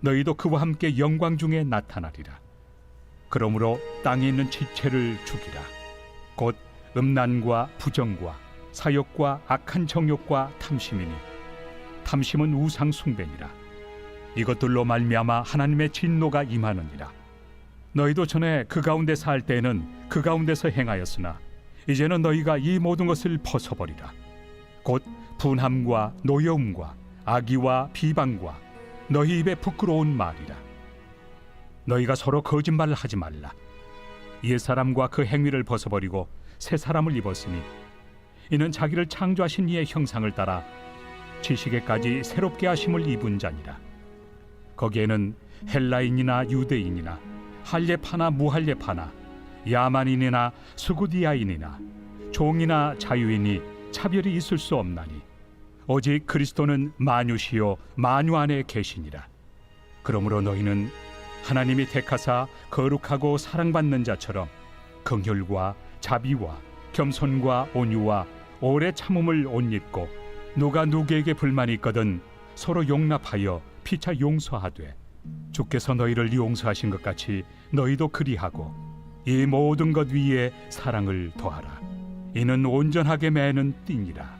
너희도 그와 함께 영광 중에 나타나리라. 그러므로 땅에 있는 지체를 죽이라. 곧 음란과 부정과 사욕과 악한 정욕과 탐심이니 탐심은 우상 숭배니라. 이것들로 말미암아 하나님의 진노가 임하느니라. 너희도 전에 그 가운데 살 때에는 그 가운데서 행하였으나 이제는 너희가 이 모든 것을 벗어버리라. 곧 분함과 노여움과 악의와 비방과 너희 입에 부끄러운 말이라. 너희가 서로 거짓말을 하지 말라. 옛 사람과 그 행위를 벗어버리고 새 사람을 입었으니 이는 자기를 창조하신 이의 형상을 따라 지식에까지 새롭게 하심을 입은 자니라. 거기에는 헬라인이나 유대인이나 할례파나 무할례파나 야만인이나 수구디아인이나 종이나 자유인이 차별이 있을 수 없나니 오직 그리스도는 만유시요 만유 안에 계시니라. 그러므로 너희는 하나님이 택하사 거룩하고 사랑받는 자처럼 긍휼과 자비와 겸손과 온유와 오래 참음을 옷 입고 누가 누구에게 불만이 있거든 서로 용납하여 피차 용서하되 주께서 너희를 용서하신 것 같이 너희도 그리하고 이 모든 것 위에 사랑을 더하라 이는 온전하게 매는 띠니라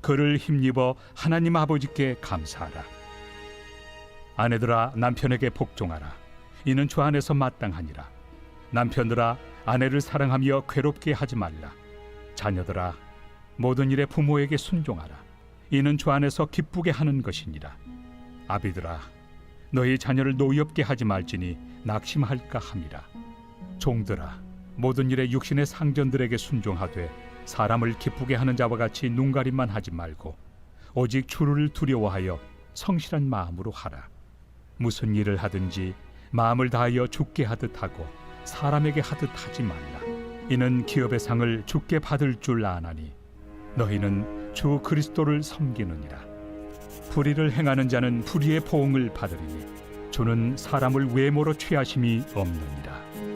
그를 힘입어 하나님 아버지께 감사하라. 아내들아 남편에게 복종하라. 이는 주 안에서 마땅하니라. 남편들아 아내를 사랑하며 괴롭게 하지 말라. 자녀들아 모든 일에 부모에게 순종하라. 이는 주 안에서 기쁘게 하는 것이니라. 아비들아 너희 자녀를 노엽게 하지 말지니 낙심할까 함이라. 종들아 모든 일에 육신의 상전들에게 순종하되 사람을 기쁘게 하는 자와 같이 눈가림만 하지 말고 오직 주를 두려워하여 성실한 마음으로 하라. 무슨 일을 하든지 마음을 다하여 죽게 하듯 하고 사람에게 하듯 하지 말라. 이는 기업의 상을 죽게 받을 줄 아나니 너희는 주 그리스도를 섬기느니라. 불의를 행하는 자는 불의의 보응을 받으리니 주는 사람을 외모로 취하심이 없느니라.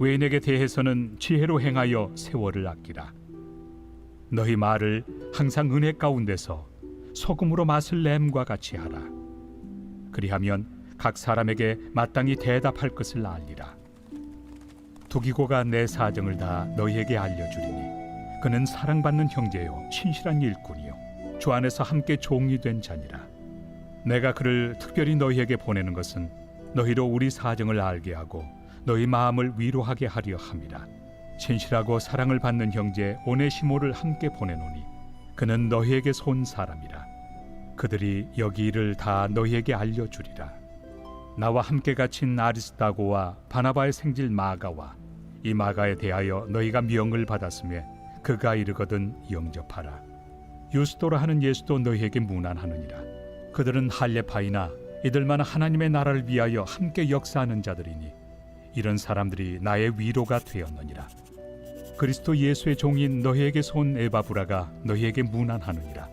외인에게 대해서는 지혜로 행하여 세월을 아끼라. 너희 말을 항상 은혜 가운데서 소금으로 맛을 냄과 같이 하라. 그리하면 각 사람에게 마땅히 대답할 것을 알리라. 두기고가 내 사정을 다 너희에게 알려주리니 그는 사랑받는 형제요 신실한 일꾼이요 주 안에서 함께 종이 된 자니라. 내가 그를 특별히 너희에게 보내는 것은 너희로 우리 사정을 알게 하고 너희 마음을 위로하게 하려 함이라. 신실하고 사랑을 받는 형제 오네시모를 함께 보내노니 그는 너희에게서 온 사람이라. 그들이 여기 일을 다 너희에게 알려주리라. 나와 함께 갇힌 아리스타고와 바나바의 생질 마가와 이 마가에 대하여 너희가 명을 받았음에 그가 이르거든 영접하라. 유스도라 하는 예수도 너희에게 무난하느니라. 그들은 할례파이나 이들만 하나님의 나라를 위하여 함께 역사하는 자들이니 이런 사람들이 나의 위로가 되었느니라. 그리스도 예수의 종인 너희에게서 온 에바브라가 너희에게 무난하느니라.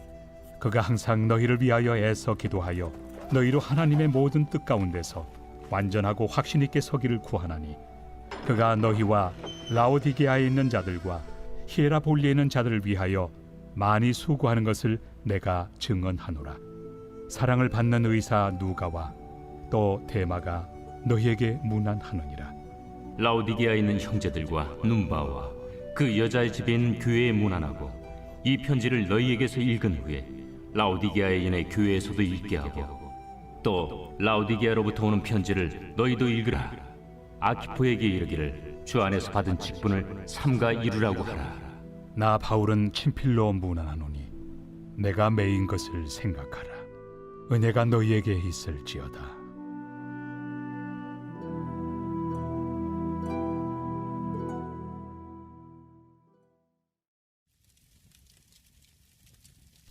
그가 항상 너희를 위하여 애써 기도하여 너희로 하나님의 모든 뜻 가운데서 완전하고 확신 있게 서기를 구하나니 그가 너희와 라오디게아에 있는 자들과 히에라볼리에 있는 자들을 위하여 많이 수고하는 것을 내가 증언하노라. 사랑을 받는 의사 누가와 또 대마가 너희에게 문안하느니라. 라오디게아에 있는 형제들과 눈바와 그 여자의 집에 있는 교회에 문안하고 이 편지를 너희에게서 읽은 후에 라오디게아에 있는 교회에서도 읽게 하고 또 라오디게아로부터 오는 편지를 너희도 읽으라 아키포에게 이르기를 주 안에서 받은 직분을 삼가 이루라고 하라 나 바울은 친필로 문안하노니 내가 매인 것을 생각하라. 은혜가 너희에게 있을지어다.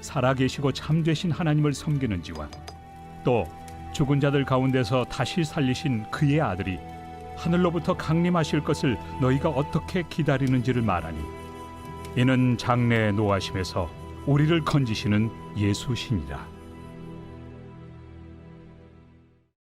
살아계시고 참되신 하나님을 섬기는지와 또 죽은 자들 가운데서 다시 살리신 그의 아들이 하늘로부터 강림하실 것을 너희가 어떻게 기다리는지를 말하니 이는 장래의 노하심에서 우리를 건지시는 예수시니라